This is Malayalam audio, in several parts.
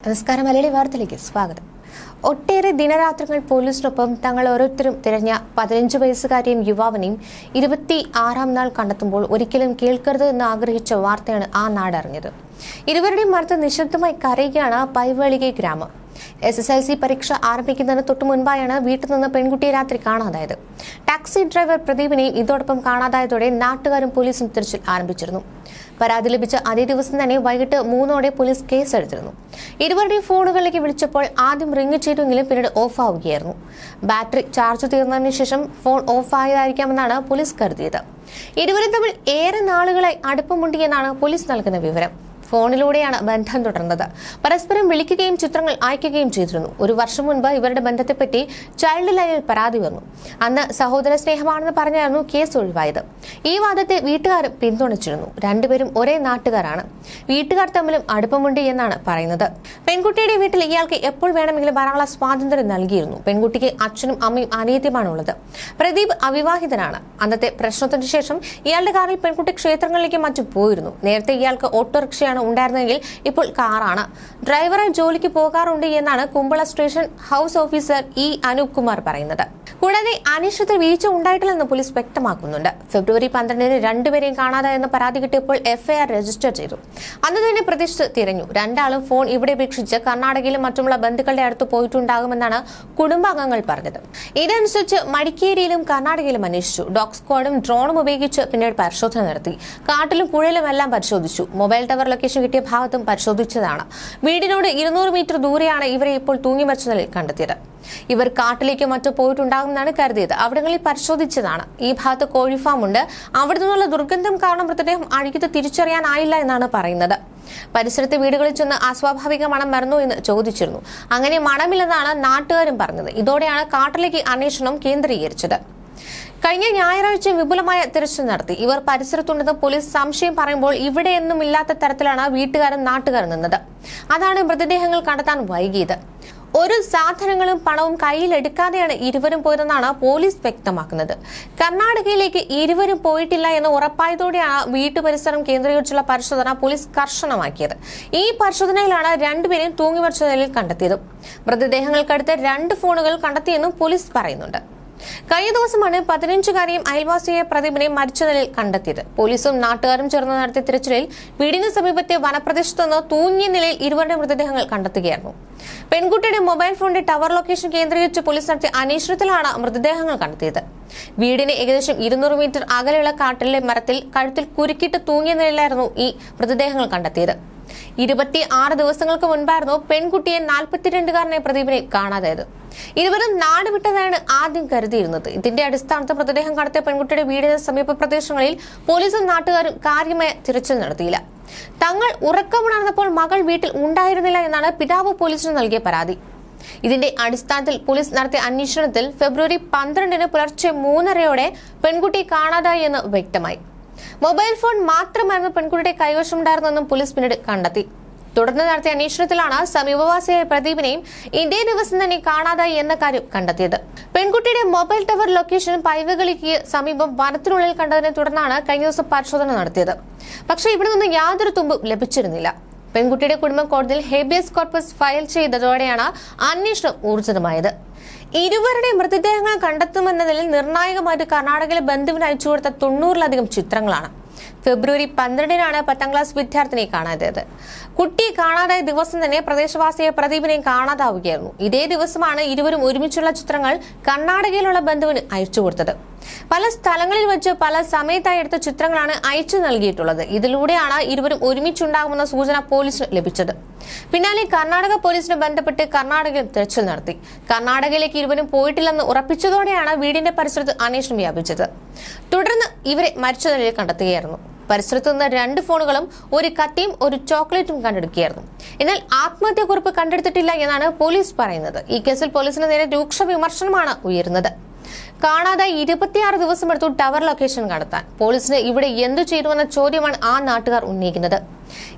നമസ്കാരം. മലയാളി വാർത്തയിലേക്ക് സ്വാഗതം. ഒട്ടേറെ ദിനരാത്രങ്ങൾ പോലീസിനൊപ്പം തങ്ങൾ ഓരോരുത്തരും തിരഞ്ഞ പതിനഞ്ച് വയസ്സുകാരെയും യുവാവിനെയും ഇരുപത്തി ആറാം നാൾ കണ്ടെത്തുമ്പോൾ ഒരിക്കലും കേൾക്കരുത് എന്ന് ആഗ്രഹിച്ച വാർത്തയാണ് ആ നാടറിഞ്ഞത് ഇരുവരുടെയും മറുത്ത് നിശബ്ദമായി കരയുകയാണ് പൈവേളികെ ഗ്രാമം. എസ് എസ് എൽ സി പരീക്ഷ ആരംഭിക്കുന്നതിന് തൊട്ടു മുൻപായാണ് വീട്ടിൽ നിന്ന് പെൺകുട്ടിയെ രാത്രി കാണാതായത്. ടാക്സി ഡ്രൈവർ പ്രദീപിനെയും ഇതോടൊപ്പം കാണാതായതോടെ നാട്ടുകാരും പോലീസും തിരച്ചിൽ ആരംഭിച്ചിരുന്നു. പരാതി ലഭിച്ച അതേ ദിവസം തന്നെ വൈകിട്ട് മൂന്നോടെ പോലീസ് കേസെടുത്തിരുന്നു. ഇരുവരുടെയും ഫോണുകളിലേക്ക് വിളിച്ചപ്പോൾ ആദ്യം റിംഗ് ചെയ്തുവെങ്കിലും പിന്നീട് ഓഫ് ആവുകയായിരുന്നു ബാറ്ററി ചാർജ് തീർന്നതിന് ശേഷം ഫോൺ ഓഫ് ആയതായിരിക്കാമെന്നാണ് പോലീസ് കരുതിയത്. ഇരുവരും തമ്മിൽ ഏറെ നാളുകളായി അടുപ്പമുണ്ടിയെന്നാണ് പോലീസ് നൽകുന്ന വിവരം. ഫോണിലൂടെയാണ് ബന്ധം തുടർന്നത്. പരസ്പരം വിളിക്കുകയും ചിത്രങ്ങൾ അയക്കുകയും ചെയ്തിരുന്നു. ഒരു വർഷം മുൻപ് ഇവരുടെ ബന്ധത്തെപ്പറ്റി ചൈൽഡ് ലൈനിൽ പരാതി വന്നു. അന്ന് സഹോദര സ്നേഹമാണെന്ന് പറഞ്ഞായിരുന്നു കേസ് ഒഴിവായത്. ഈ വാദത്തെ വീട്ടുകാർ പിന്തുണച്ചിരുന്നു. രണ്ടുപേരും ഒരേ നാട്ടുകാരാണ്. വീട്ടുകാർ തമ്മിലും അടുപ്പമുണ്ട് എന്നാണ് പറയുന്നത്. പെൺകുട്ടിയുടെ വീട്ടിൽ ഇയാൾക്ക് എപ്പോൾ വേണമെങ്കിലും ധാരാളം സ്വാതന്ത്ര്യം നൽകിയിരുന്നു. പെൺകുട്ടിക്ക് അച്ഛനും അമ്മയും അനിയത്യമാണ് ഉള്ളത് പ്രദീപ് അവിവാഹിതനാണ്. അന്നത്തെ പ്രശ്നത്തിന് ശേഷം ഇയാളുടെ കാറിൽ പെൺകുട്ടി ക്ഷേത്രങ്ങളിലേക്ക് മറ്റും പോയിരുന്നു. നേരത്തെ ഇയാൾക്ക് ഓട്ടോറിക്ഷയാണ് ഉണ്ടായിരുന്നതെങ്കിൽ ഇപ്പോൾ കാറാണ്. ഡ്രൈവറെ ജോലിക്ക് പോകാറുണ്ട് എന്നാണ് Kumbla station house officer E Anoop Kumar പറയുന്നത്. കൂടാതെ അന്വേഷണത്തിൽ വീഴ്ച ഉണ്ടായിട്ടില്ലെന്ന് പോലീസ് വ്യക്തമാക്കുന്നുണ്ട്. ഫെബ്രുവരി പന്ത്രണ്ടിന് രണ്ടുപേരെയും കാണാതായെന്ന് പരാതി കിട്ടിയപ്പോൾ എഫ്ഐആർ രജിസ്റ്റർ ചെയ്തു. അന്ന് തന്നെ പ്രതീക്ഷിച്ച് തിരഞ്ഞു. രണ്ടാളും ഫോൺ ഇവിടെ ഉപേക്ഷിച്ച് കർണാടകയിലും മറ്റുമുള്ള ബന്ധുക്കളുടെ അടുത്ത് പോയിട്ടുണ്ടാകുമെന്നാണ് കുടുംബാംഗങ്ങൾ പറഞ്ഞത്. ഇതനുസരിച്ച് മടിക്കേരിയിലും കർണാടകയിലും അന്വേഷിച്ചു. ഡോഗ് സ്ക്വാഡും ഡ്രോണും ഉപയോഗിച്ച് പിന്നീട് പരിശോധന നടത്തി. കാട്ടിലും പുഴയിലും എല്ലാം പരിശോധിച്ചു. മൊബൈൽ ടവർ ലൊക്കേഷൻ കിട്ടിയ ഭാഗത്തും പരിശോധിച്ചതാണ്. വീടിനോട് ഇരുന്നൂറ് മീറ്റർ ദൂരെയാണ് ഇവരെ ഇപ്പോൾ തൂങ്ങി മരിച്ച നിലയിൽ കണ്ടെത്തിയത്. ഇവർ കാട്ടിലേക്ക് മറ്റോ പോയിട്ടുണ്ടാകുമെന്നാണ് കരുതിയത്. അവിടങ്ങളിൽ പരിശോധിച്ചതാണ്. ഈ ഭാഗത്ത് കോഴി ഫാം ഉണ്ട്. അവിടെ നിന്നുള്ള ദുർഗന്ധം കാരണം മൃതദേഹം അഴുകിയത് തിരിച്ചറിയാനായില്ല എന്നാണ് പറയുന്നത്. പരിസരത്തെ വീടുകളിൽ ചെന്ന് അസ്വാഭാവിക മണം മറന്നു എന്ന് ചോദിച്ചിരുന്നു. അങ്ങനെ മണമില്ലെന്നാണ് നാട്ടുകാരും പറഞ്ഞത്. ഇതോടെയാണ് കാട്ടിലേക്ക് അന്വേഷണം കേന്ദ്രീകരിച്ചത്. കഴിഞ്ഞ ഞായറാഴ്ച വിപുലമായ തിരച്ചിൽ നടത്തി. ഇവർ പരിസരത്തുണ്ടെന്ന് പോലീസ് സംശയം പറയുമ്പോൾ ഇവിടെയൊന്നും ഇല്ലാത്ത തരത്തിലാണ് വീട്ടുകാരും നാട്ടുകാരും നിന്നത്. അതാണ് മൃതദേഹങ്ങൾ കണ്ടെത്താൻ വൈകിയത്. ഒരു സാധനങ്ങളും പണവും കയ്യിലെടുക്കാതെയാണ് ഇരുവരും പോയതെന്നാണ് പോലീസ് വ്യക്തമാക്കുന്നത്. കർണാടകയിലേക്ക് ഇരുവരും പോയിട്ടില്ല എന്ന് ഉറപ്പായതോടെയാണ് വീട്ടുപരിസരം കേന്ദ്രീകരിച്ചുള്ള പരിശോധന പോലീസ് കർശനമാക്കിയത്. ഈ പരിശോധനയിലാണ് രണ്ടുപേരെയും തൂങ്ങിമറിച്ച നിലയിൽ കണ്ടെത്തിയത്. മൃതദേഹങ്ങൾക്കടുത്ത് രണ്ട് ഫോണുകൾ കണ്ടെത്തിയെന്നും പോലീസ് പറയുന്നുണ്ട്. കഴിഞ്ഞ ദിവസമാണ് പതിനഞ്ചുകാരിയും അയൽവാസിയായ പ്രദീപിനെ മരിച്ച നിലയിൽ കണ്ടെത്തിയത്. പോലീസും നാട്ടുകാരും ചേർന്ന് നടത്തിയ തിരച്ചിലിൽ വീടിന് സമീപത്തെ വനപ്രദേശത്തു നിന്ന് തൂങ്ങിയ നിലയിൽ ഇരുവരുടെ മൃതദേഹങ്ങൾ കണ്ടെത്തുകയായിരുന്നു. പെൺകുട്ടിയുടെ മൊബൈൽ ഫോണിന്റെ ടവർ ലൊക്കേഷൻ കേന്ദ്രീകരിച്ച് പോലീസ് നടത്തിയ അന്വേഷണത്തിലാണ് മൃതദേഹങ്ങൾ കണ്ടെത്തിയത്. വീടിന് ഏകദേശം ഇരുന്നൂറ് മീറ്റർ അകലെയുള്ള കാട്ടിലെ മരത്തിൽ കഴുത്തിൽ കുരുക്കിട്ട് തൂങ്ങിയ നിലയിലായിരുന്നു ഈ മൃതദേഹങ്ങൾ കണ്ടെത്തിയത്. ഇരുപത്തി ആറ് ദിവസങ്ങൾക്ക് മുൻപായിരുന്നു പെൺകുട്ടിയെ നാൽപ്പത്തിരണ്ടുകാരനെ പ്രദീപിനെ കാണാതായത്. ഇരുവരും നാട് വിട്ടതാണ് ആദ്യം കരുതിയിരുന്നത്. ഇതിന്റെ അടിസ്ഥാനത്തിൽ മൃതദേഹം കടത്തിയ പെൺകുട്ടിയുടെ വീടിന് സമീപ പ്രദേശങ്ങളിൽ പോലീസും നാട്ടുകാരും കാര്യമായ തിരച്ചിൽ നടത്തിയില്ല. തങ്ങൾ ഉറക്കമുണർന്നപ്പോൾ മകൾ വീട്ടിൽ ഉണ്ടായിരുന്നില്ല എന്നാണ് പിതാവ് പോലീസിന് നൽകിയ പരാതി. ഇതിന്റെ അടിസ്ഥാനത്തിൽ പോലീസ് നടത്തിയ അന്വേഷണത്തിൽ ഫെബ്രുവരി പന്ത്രണ്ടിന് പുലർച്ചെ മൂന്നരയോടെ പെൺകുട്ടി കാണാതായി എന്ന് വ്യക്തമായി. മൊബൈൽ ഫോൺ മാത്രമായിരുന്നു പെൺകുട്ടിയുടെ കൈവശമുണ്ടായിരുന്നെന്നും പോലീസ് പിന്നീട് കണ്ടെത്തി. തുടർന്ന് നടത്തിയ അന്വേഷണത്തിലാണ് സമീപവാസിയായ പ്രദീപിനെയും ഇതേ ദിവസം തന്നെ കാണാതായി എന്ന കാര്യം കണ്ടെത്തിയത്. പെൺകുട്ടിയുടെ മൊബൈൽ ടവർ ലൊക്കേഷൻ പൈവകളിക്ക് സമീപം വനത്തിനുള്ളിൽ കണ്ടതിനെ തുടർന്നാണ് കഴിഞ്ഞ ദിവസം പരിശോധന നടത്തിയത്. പക്ഷേ ഇവിടെ നിന്ന് യാതൊരു തുമ്പും ലഭിച്ചിരുന്നില്ല. പെൺകുട്ടിയുടെ കുടുംബം കോടതിയിൽ ഹേബിയസ് കോർപ്പസ് ഫയൽ ചെയ്തതോടെയാണ് അന്വേഷണം ഊർജിതമായത്. ഇരുവരുടെ മൃതദേഹങ്ങൾ കണ്ടെത്തുമെന്നതിൽ നിർണായകമായിട്ട് കർണാടകയിലെ ബന്ധുവിന് അയച്ചു കൊടുത്ത തൊണ്ണൂറിലധികം ചിത്രങ്ങളാണ്. ഫെബ്രുവരി പന്ത്രണ്ടിനാണ് പത്താം ക്ലാസ് വിദ്യാർത്ഥിനിയെ കാണാതായത്. കുട്ടി കാണാതായ ദിവസം തന്നെ പ്രദേശവാസിയെ പ്രദീപിനെ കാണാതാവുകയായിരുന്നു. ഇതേ ദിവസമാണ് ഇരുവരും ഒരുമിച്ചുള്ള ചിത്രങ്ങൾ കർണാടകയിലുള്ള ബന്ധുവിന് അയച്ചു കൊടുത്തത്. പല സ്ഥലങ്ങളിൽ വെച്ച് പല സമയത്തായി എടുത്ത ചിത്രങ്ങളാണ് അയച്ചു നൽകിയിട്ടുള്ളത്. ഇതിലൂടെയാണ് ഇരുവരും ഒരുമിച്ചുണ്ടാകുമെന്ന സൂചന പോലീസിന് ലഭിച്ചത്. പിന്നാലെ കർണാടക പോലീസിന് ബന്ധപ്പെട്ട് കർണാടകയിൽ തെരച്ചിൽ നടത്തി. കർണാടകയിലേക്ക് ഇരുവരും പോയിട്ടില്ലെന്ന് ഉറപ്പിച്ചതോടെയാണ് വീടിന്റെ പരിസരത്ത് അന്വേഷണം വ്യാപിച്ചത്. തുടർന്ന് ഇവരെ മരിച്ച നിലയിൽ കണ്ടെത്തുകയായിരുന്നു. പരിസരത്തു നിന്ന് രണ്ട് ഫോണുകളും ഒരു കത്തിയും ഒരു ചോക്ലേറ്റും കണ്ടെടുക്കുകയായിരുന്നു. എന്നാൽ ആത്മഹത്യക്കുറിപ്പ് കണ്ടെടുത്തിട്ടില്ല എന്നാണ് പോലീസ് പറയുന്നത്. ഈ കേസിൽ പോലീസിന് നേരെ രൂക്ഷ വിമർശനമാണ് ഉയരുന്നത്. കാണാതായി ഇരുപത്തിയാറ് ദിവസം എടുത്തു ടവർ ലൊക്കേഷൻ കണ്ടെത്താൻ. പോലീസിന് ഇവിടെ എന്തു ചെയ്തുവെന്ന ചോദ്യമാണ് ആ നാട്ടുകാർ ഉന്നയിക്കുന്നത്.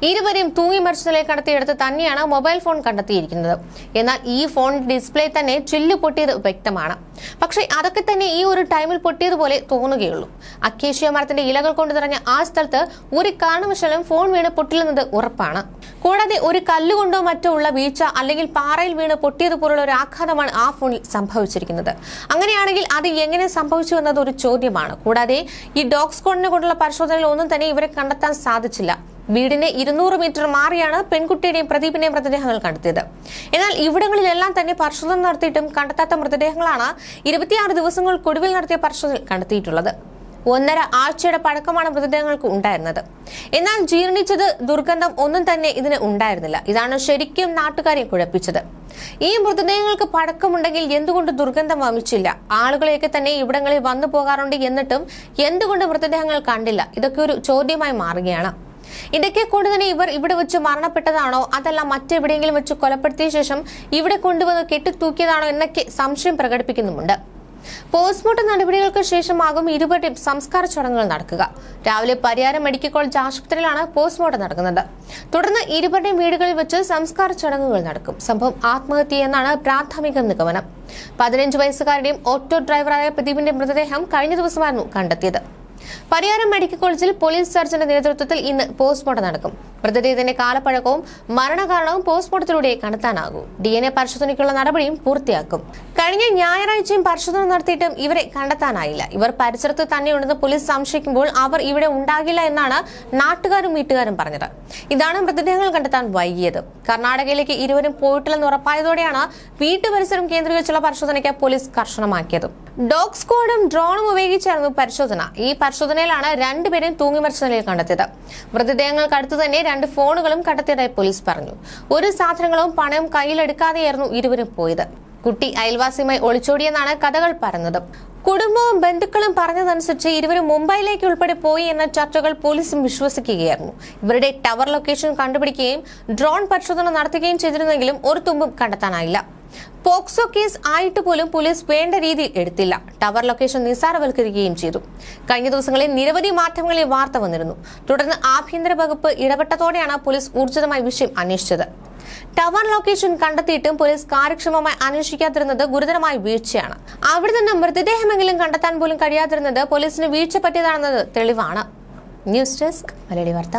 ഇരുവരെയും തൂങ്ങി മരിച്ച നിലയിൽ കടത്തിയെടുത്ത് തന്നെയാണ് മൊബൈൽ ഫോൺ കണ്ടെത്തിയിരിക്കുന്നത്. എന്നാൽ ഈ ഫോൺ ഡിസ്പ്ലേ തന്നെ ചില്ലു പൊട്ടിയത് വ്യക്തമാണ്. പക്ഷേ അതൊക്കെ തന്നെ ഈ ഒരു ടൈമിൽ പൊട്ടിയതുപോലെ തോന്നുകയുള്ളൂ. അക്കേഷ്യ മരത്തിന്റെ ഇലകൾ കൊണ്ട് നിറഞ്ഞ ആ സ്ഥലത്ത് ഒരു കാരണവശാലും ഫോൺ വീണ് പൊട്ടില്ലെന്നത് ഉറപ്പാണ്. കൂടാതെ ഒരു കല്ലുകൊണ്ടോ മറ്റോ ഉള്ള വീഴ്ച അല്ലെങ്കിൽ പാറയിൽ വീണ് പൊട്ടിയതുപോലുള്ള ഒരു ആഘാതമാണ് ആ ഫോണിൽ സംഭവിച്ചിരിക്കുന്നത്. അങ്ങനെയാണെങ്കിൽ അത് എങ്ങനെ സംഭവിച്ചു എന്നത് ഒരു ചോദ്യമാണ്. കൂടാതെ ഈ ഡോഗ് സ്ക്വാഡിനെ കൊണ്ടുള്ള പരിശോധനയിൽ ഒന്നും തന്നെ ഇവരെ കണ്ടെത്താൻ സാധിച്ചില്ല. വീടിന് ഇരുന്നൂറ് മീറ്റർ മാറിയാണ് പെൺകുട്ടിയുടെയും പ്രദീപിന്റെയും മൃതദേഹങ്ങൾ കണ്ടെത്തിയത്. എന്നാൽ ഇവിടങ്ങളിലെല്ലാം തന്നെ പരിശോധന നടത്തിയിട്ടും കണ്ടെത്താത്ത മൃതദേഹങ്ങളാണ് ഇരുപത്തിയാറ് ദിവസങ്ങൾക്കൊടുവിൽ നടത്തിയ പരിശോധനയിൽ കണ്ടെത്തിയിട്ടുള്ളത്. ഒന്നര ആഴ്ചയുടെ പഴക്കമാണ് മൃതദേഹങ്ങൾക്ക് ഉണ്ടായിരുന്നത്. എന്നാൽ ജീർണിച്ചത് ദുർഗന്ധം ഒന്നും തന്നെ ഇതിന് ഉണ്ടായിരുന്നില്ല. ഇതാണ് ശരിക്കും നാട്ടുകാരെ കുഴപ്പിച്ചത്. ഈ മൃതദേഹങ്ങൾക്ക് പഴക്കമുണ്ടെങ്കിൽ എന്തുകൊണ്ട് ദുർഗന്ധം വമിച്ചില്ല? ആളുകളെയൊക്കെ തന്നെ ഇവിടങ്ങളിൽ വന്നു പോകാറുണ്ട് എന്നിട്ടും എന്തുകൊണ്ട് മൃതദേഹങ്ങൾ കണ്ടില്ല? ഇതൊക്കെ ഒരു ചോദ്യമായി മാറുകയാണ്. ഇതൊക്കെ കൊണ്ട് തന്നെ ഇവർ ഇവിടെ വെച്ച് മരണപ്പെട്ടതാണോ? അതല്ല മറ്റെവിടെയെങ്കിലും വെച്ച് കൊലപ്പെടുത്തിയ ശേഷം ഇവിടെ കൊണ്ടുവന്ന് കെട്ടിത്തൂക്കിയതാണോ എന്നൊക്കെ സംശയം പ്രകടിപ്പിക്കുന്നുമുണ്ട്. പോസ്റ്റ്മോർട്ടം നടപടികൾക്ക് ശേഷമാകും ഇരുവരുടെയും സംസ്കാര ചടങ്ങുകൾ നടക്കുക. രാവിലെ പരിയാരം മെഡിക്കൽ കോളേജ് ആശുപത്രിയിലാണ് പോസ്റ്റ്മോർട്ടം നടക്കുന്നത്. തുടർന്ന് ഇരുവരുടെയും വീടുകളിൽ വെച്ച് സംസ്കാര ചടങ്ങുകൾ നടക്കും. സംഭവം ആത്മഹത്യ എന്നാണ് പ്രാഥമിക നിഗമനം. പതിനഞ്ച് വയസ്സുകാരുടെയും ഓട്ടോ ഡ്രൈവറായ പ്രദീപിന്റെ മൃതദേഹം കഴിഞ്ഞ ദിവസമായിരുന്നു കണ്ടെത്തിയത്. പരിയാരം മെഡിക്കൽ കോളേജിൽ പോലീസ് സർജന്റെ നേതൃത്വത്തിൽ ഇന്ന് പോസ്റ്റ്മോർട്ടം നടക്കും. മൃതദേഹത്തിന്റെ കാലപ്പഴക്കവും മരണകാരണവും പോസ്റ്റ്മോർട്ടത്തിലൂടെ കണ്ടെത്താനാകും. ഡി എൻ എ പരിശോധനയ്ക്കുള്ള നടപടിയും പൂർത്തിയാക്കും. കഴിഞ്ഞ ഞായറാഴ്ചയും പരിശോധന നടത്തിയിട്ടും ഇവരെ കണ്ടെത്താനായില്ല. ഇവർ പരിസരത്ത് തന്നെയുണ്ടെന്ന് പോലീസ് സംശയിക്കുമ്പോൾ അവർ ഇവിടെ ഉണ്ടാകില്ല എന്നാണ് നാട്ടുകാരും വീട്ടുകാരും പറഞ്ഞത്. ഇതാണ് മൃതദേഹങ്ങൾ കണ്ടെത്താൻ വൈകിയത്. കർണാടകയിലേക്ക് ഇരുവരും പോയിട്ടില്ലെന്ന് ഉറപ്പായതോടെയാണ് വീട്ടുപരിസരം കേന്ദ്രീകരിച്ചുള്ള പരിശോധനയ്ക്ക് പോലീസ് കർശനമാക്കിയത്. ഡോഗ് സ്ക്വാഡും ഡ്രോണും ഉപയോഗിച്ചായിരുന്നു പരിശോധന. ഈ പരിശോധനയിലാണ് രണ്ടുപേരും തൂങ്ങി മരിച്ച നിലയിൽ കണ്ടെത്തിയത്. മൃതദേഹങ്ങൾക്ക് അടുത്ത് തന്നെ രണ്ട് ഫോണുകളും കണ്ടെത്തിയതായി പോലീസ് പറഞ്ഞു. ഒരു സാധനങ്ങളും പണവും കയ്യിലെടുക്കാതെയായിരുന്നു ഇരുവരും പോയത്. കുട്ടി അയൽവാസിയുമായി ഒളിച്ചോടിയെന്നാണ് കഥകൾ പറഞ്ഞത് കുടുംബവും ബന്ധുക്കളും പറഞ്ഞതനുസരിച്ച് ഇരുവരും മുംബൈയിലേക്ക് ഉൾപ്പെടെ പോയി എന്ന ചർച്ചകൾ പോലീസും വിശ്വസിക്കുകയായിരുന്നു. ഇവരുടെ ടവർ ലൊക്കേഷൻ കണ്ടുപിടിക്കുകയും ഡ്രോൺ പരിശോധന നടത്തുകയും ചെയ്തിരുന്നെങ്കിലും ഒരു തുമ്പും കണ്ടെത്താനായില്ല. പോക്സോ കേസ് ആയിട്ട് പോലും പോലീസ് വേണ്ട രീതിയിൽ എടുത്തില്ല. ടവർ ലൊക്കേഷൻ നിസ്സാരവൽക്കരിക്കുകയും ചെയ്തു. കഴിഞ്ഞ ദിവസങ്ങളിൽ നിരവധി മാധ്യമങ്ങളിൽ വാർത്ത വന്നിരുന്നു. തുടർന്ന് ആഭ്യന്തര വകുപ്പ് ഇടപെട്ടതോടെയാണ് പോലീസ് ഊർജിതമായി വിഷയം അന്വേഷിച്ചത്. ടവർ ലൊക്കേഷൻ കണ്ടെത്തിയിട്ടും പോലീസ് കാര്യക്ഷമമായി അന്വേഷിക്കാതിരുന്നത് ഗുരുതരമായ വീഴ്ചയാണ്. അവിടെ നിന്ന് മൃതദേഹമെങ്കിലും കണ്ടെത്താൻ പോലും കഴിയാതിരുന്നത് പോലീസിന് വീഴ്ച പറ്റിയതാണെന്നത് തെളിവാണ്. ന്യൂസ് ഡെസ്ക് മലയാളി വാർത്ത.